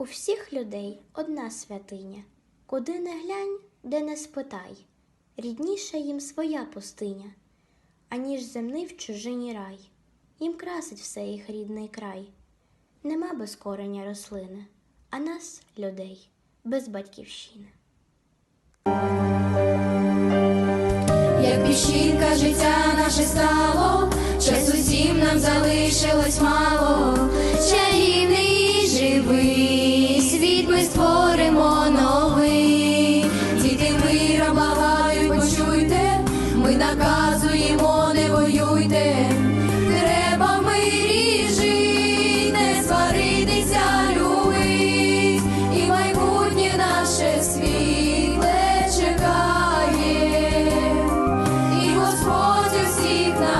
У всіх людей одна святиня, куди не глянь, де не спитай, рідніша їм своя пустиня, аніж земний в чужині рай. Їм красить все їх рідний край. Нема без кореня рослини, а нас, людей, без батьківщини. Як піщинка життя наше стало, час усім нам залишилось мало. believe now.